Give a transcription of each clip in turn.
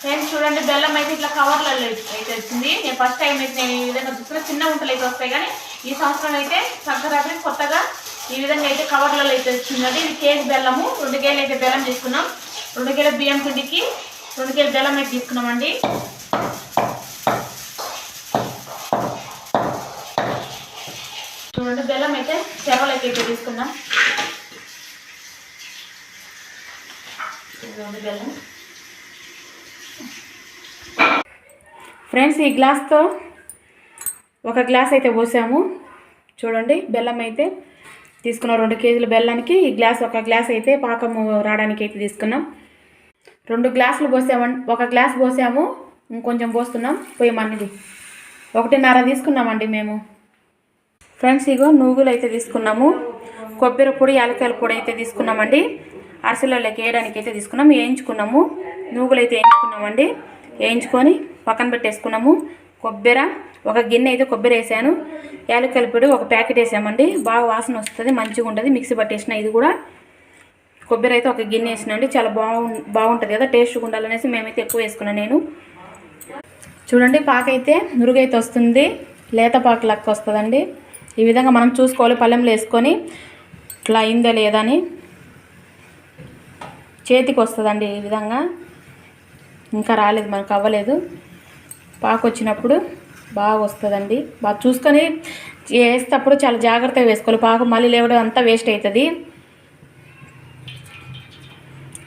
Friends చూడండి బెల్లం అయితే ఇట్లా కవర్లలో అయితే వచ్చింది. నేను ఫస్ట్ టైం అయితే నేను ఈ విధంగా చూసిన చిన్న ఉంటలు అయితే వస్తాయి కానీ ఈ సంవత్సరం అయితే సంక్రాంతి కొత్తగా ఈ విధంగా అయితే కవర్లలో అయితే వచ్చిందండి ఇది కేజీ బెల్లము. రెండు కేజీలు అయితే బెల్లం తీసుకున్నాం. రెండు కేజీల బియ్యం పిండికి రెండు కేజీల బెల్లం అయితే తీసుకున్నామండి. చూడండి బెల్లం అయితే చెరవలు అయితే తీసుకున్నాం. రెండు బెల్లం ఫ్రెండ్స్ ఈ గ్లాస్తో ఒక గ్లాస్ అయితే పోసాము. చూడండి బెల్లం అయితే తీసుకున్నాం. రెండు కేజీల బెల్లానికి ఈ గ్లాస్ ఒక గ్లాస్ అయితే పాకము రావడానికి అయితే తీసుకున్నాం. రెండు గ్లాసులు పోసామం ఒక గ్లాస్ పోసాము. ఇంకొంచెం పోస్తున్నాం. పోయమన్నది ఒకటిన్నర తీసుకున్నామండి మేము. ఫ్రెండ్స్ ఇగో నువ్వులు అయితే తీసుకున్నాము. కొబ్బరి పొడి యాలకాయల పొడి అయితే తీసుకున్నామండి. అరసలలోకి వేయడానికి అయితే తీసుకున్నాము వేయించుకున్నాము. నువ్వులు అయితే వేయించుకున్నామండి. వేయించుకొని పక్కన పెట్టేసుకున్నాము. కొబ్బరి ఒక గిన్నె అయితే కొబ్బరి వేసాను. యాలకల పొడి ఒక ప్యాకెట్ వేసామండి. బాగా వాసన వస్తుంది మంచిగా ఉంటుంది మిక్సీ పట్టేసిన ఇది కూడా. కొబ్బరి అయితే ఒక గిన్నె వేసినండి. చాలా బాగు బాగుంటుంది కదా టేస్ట్గా ఉండాలనేసి మేమైతే ఎక్కువ వేసుకున్నాను నేను. చూడండి పాక అయితే నురుగైతే వస్తుంది. లేత పాకు లెక్క వస్తుందండి. ఈ విధంగా మనం చూసుకోవాలి పళ్ళెంలో వేసుకొని. ఇట్లా అయిందా లేదా అని. చేతికి వస్తుందండి ఈ విధంగా. ఇంకా రాలేదు మనకు అవ్వలేదు. పాకు వచ్చినప్పుడు బాగా వస్తుందండి. బాగా చూసుకొని వేసేటప్పుడు చాలా జాగ్రత్తగా వేసుకోవాలి. పాకు మళ్ళీ లేవడం అంతా వేస్ట్ అవుతుంది.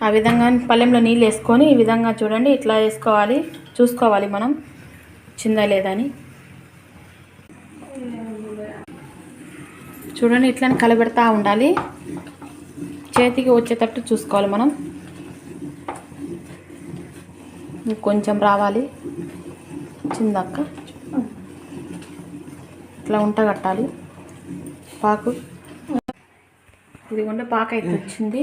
ఆ విధంగా పళ్ళెంలో నీళ్ళు వేసుకొని ఈ విధంగా చూడండి ఇట్లా వేసుకోవాలి. చూసుకోవాలి మనం. చిందా లేదని చూడండి ఇట్లని కలబెడతా ఉండాలి. చేతికి వచ్చేటట్టు చూసుకోవాలి మనం. కొంచెం రావాలి. చిందక్క ఇట్లా ఉంట కట్టాలి. పాకు. ఇదిగోండి పాక అయితే వచ్చింది.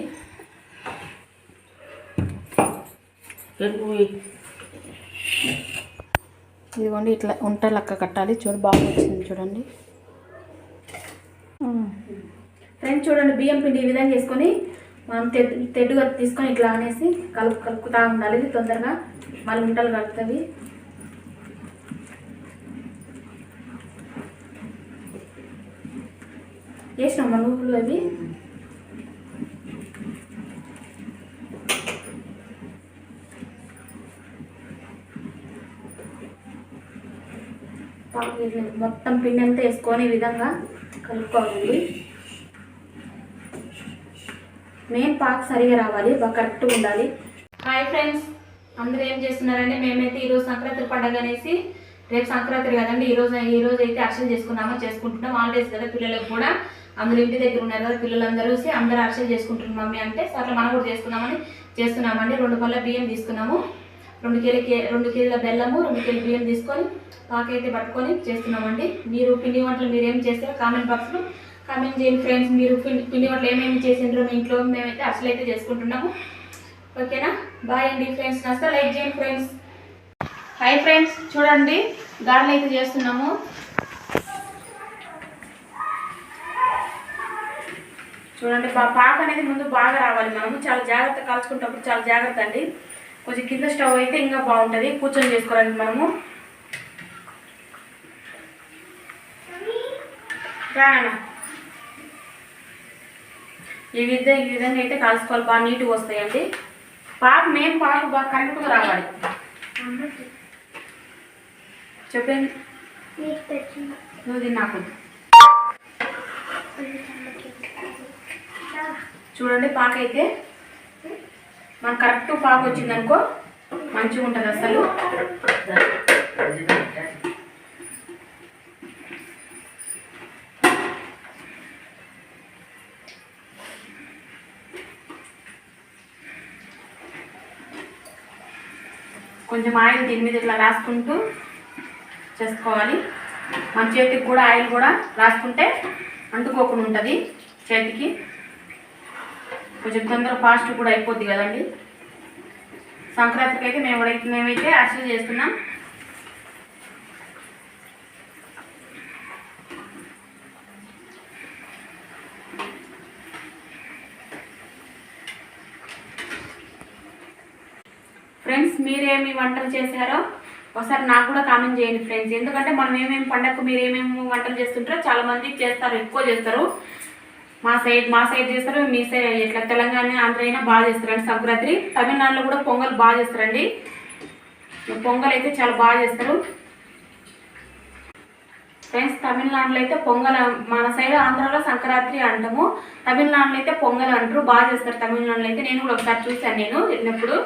ఇదిగోండి ఇట్లా ఉంట లెక్క కట్టాలి. చూడు బాగా వచ్చింది చూడండి. ఫ్రెండ్స్ చూడండి బియ్యం పిండి ఈ విధంగా చేసుకొని మనం తెడ్డు తెడ్డుగా తీసుకొని ఇట్లా అనేసి కలుపు కలుపుతా ఉండాలి. ఇది తొందరగా మళ్ళీ ఉంటలు కడుతుంది. వేసినామా నువ్వులు అవి? మొత్తం పిండి అంతా వేసుకొని విధంగా కలుపుకోవాలి. మెయిన్ పాక్ సరిగా రావాలి బాగా కరెక్ట్గా ఉండాలి. హాయ్ ఫ్రెండ్స్ అందరూ ఏం చేస్తున్నారంటే మేమైతే ఈరోజు సంక్రాంతి పండగ అనేసి రేపు సంక్రాంతి కదండి ఈ రోజు అయితే అర్చన చేసుకున్నామో చేసుకుంటున్నాం. హాలిడేస్ కదా పిల్లలకు కూడా. అందరూ ఇంటి దగ్గర ఉన్నారు కదా పిల్లలందరూ అందరూ అర్చన చేసుకుంటున్నాం మమ్మీ అంటే సరే మనం కూడా చేసుకున్నామని చేస్తున్నామండి. రెండు పళ్ళ బియ్యం తీసుకున్నాము. రెండు కేజీ కే రెండు కేజీల బెల్లము రెండు కేజీ బియ్యం తీసుకొని పాకైతే పట్టుకొని చేస్తున్నామండి. మీరు పిండి వంటలు మీరు ఏం చేస్తారో కామెంట్ బాక్స్లో కామెంట్ చేయండి ఫ్రెండ్స్ మీరు పిండి పిండి వంటలు ఏమేమి చేసిండ్రో మీ ఇంట్లో మేమైతే అసలు అయితే చేసుకుంటున్నాము. ఓకేనా? బాయ్ అండి ఫ్రెండ్స్ నస్తా లైక్ చేయండి ఫ్రెండ్స్ హాయ్ ఫ్రెండ్స్ చూడండి గారెలు అయితే చేస్తున్నాము. చూడండి పా పాక అనేది ముందు బాగా రావాలి. మనము చాలా జాగ్రత్త కాల్చుకుంటప్పుడు చాలా జాగ్రత్త అండి. కొంచెం కింద స్టవ్ అయితే ఇంకా బాగుంటుంది. కూర్చొని చేసుకోవాలండి మనము. రానా ఈ విధంగా ఈ విధంగా అయితే కాల్చుకోవాలి. బాగా నీట్గా వస్తాయండి. పాకు మేము పాకు బాగా కరెక్ట్గా రావాలి. చెప్పండి. నువ్వు తిన్నాకు చూడండి పాక అయితే మనకు కరెక్ట్ పాకు వచ్చిందనుకో మంచిగా ఉంటుంది అసలు. కొంచెం ఆయిల్ దీని మీద ఇట్లా రాసుకుంటూ చేసుకోవాలి. మన చేతికి కూడా ఆయిల్ కూడా రాసుకుంటే అంటుకోకుండా ఉంటుంది చేతికి. కొంచెం తొందరగా ఫాస్ట్ కూడా అయిపోద్ది కదండి. సంక్రాంతికి అయితే మేము కూడా- మేమైతే అర్చన చేస్తున్నాం. ఫ్రెండ్స్ మీరేమి వంటలు చేశారో ఒకసారి నాకు కూడా కామెంట్ చేయండి ఫ్రెండ్స్ ఎందుకంటే మనం ఏమేమి పండగకు మీరు ఏమేమి వంటలు చేస్తుంటారో చాలా మంది చేస్తారు ఎక్కువ చేస్తారు. మా సైడ్ మా సైడ్ చేస్తారు మీ సైడ్ ఇట్లా తెలంగాణ ఆంధ్ర అయినా బాగా చేస్తారండి. సంక్రాంతి తమిళనాడులో కూడా పొంగల్ బాగా చేస్తారండి. పొంగల్ అయితే చాలా బాగా చేస్తారు. ఫ్రెండ్స్ తమిళనాడులో అయితే పొంగల్ మన సైడ్ ఆంధ్రాలో సంక్రాంతి అంటాము. తమిళనాడులో అయితే పొంగల్ అంటారు బాగా చేస్తారు తమిళనాడులో అయితే. నేను కూడా ఒకసారి చూశాను నేను వెళ్ళినప్పుడు.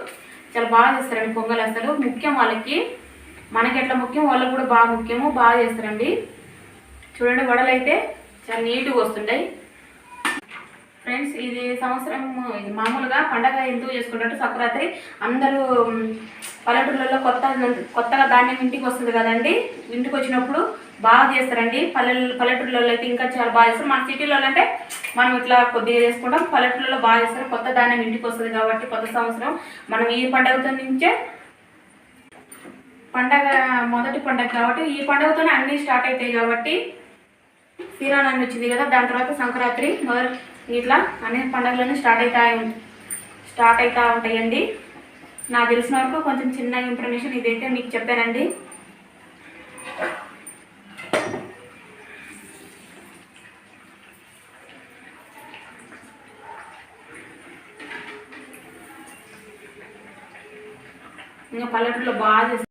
చాలా బాగా చేస్తారండి పొంగల్ అసలు. ముఖ్యం వాళ్ళకి మనకి ఎట్లా ముఖ్యం వాళ్ళకి కూడా బాగా ముఖ్యము బాగా చేస్తారండి. చూడండి వడలు అయితే చాలా నీట్గా వస్తుంటాయి. ఫ్రెండ్స్ ఇది సంవత్సరం ఇది మామూలుగా పండగ ఎందుకు చేసుకుంటారు సంక్రాంతి అందరూ పల్లెటూళ్ళలో కొత్త కొత్తగా ధాన్యం ఇంటికి వస్తుంది కదండి. ఇంటికి వచ్చినప్పుడు బాగా చేస్తారండి. పల్లె పల్లెటూళ్ళలో అయితే ఇంకా చాలా బాగా చేస్తారు. మన సిటీలో అంటే మనం ఇట్లా కొద్దిగా చేసుకుంటాం. పల్లెటూళ్ళలో బాగా చేస్తారు. కొత్త ధాన్యం ఇంటికి వస్తుంది కాబట్టి కొత్త సంవత్సరం మనం ఈ పండగతో నుంచే పండగ మొదటి పండగ కాబట్టి ఈ పండగతోనే అన్నీ స్టార్ట్ అవుతాయి కాబట్టి శ్రీరామనవమి వచ్చింది కదా. దాని తర్వాత సంక్రాంతి మొదలు ఇట్లా అన్ని పండుగలన్నీ స్టార్ట్ అవుతాయి స్టార్ట్ అవుతూ ఉంటాయండి. నాకు తెలిసిన వరకు కొంచెం చిన్న ఇన్ఫర్మేషన్ ఇదైతే మీకు చెప్పానండి. ఇంకా పల్లెటూరులో బాగా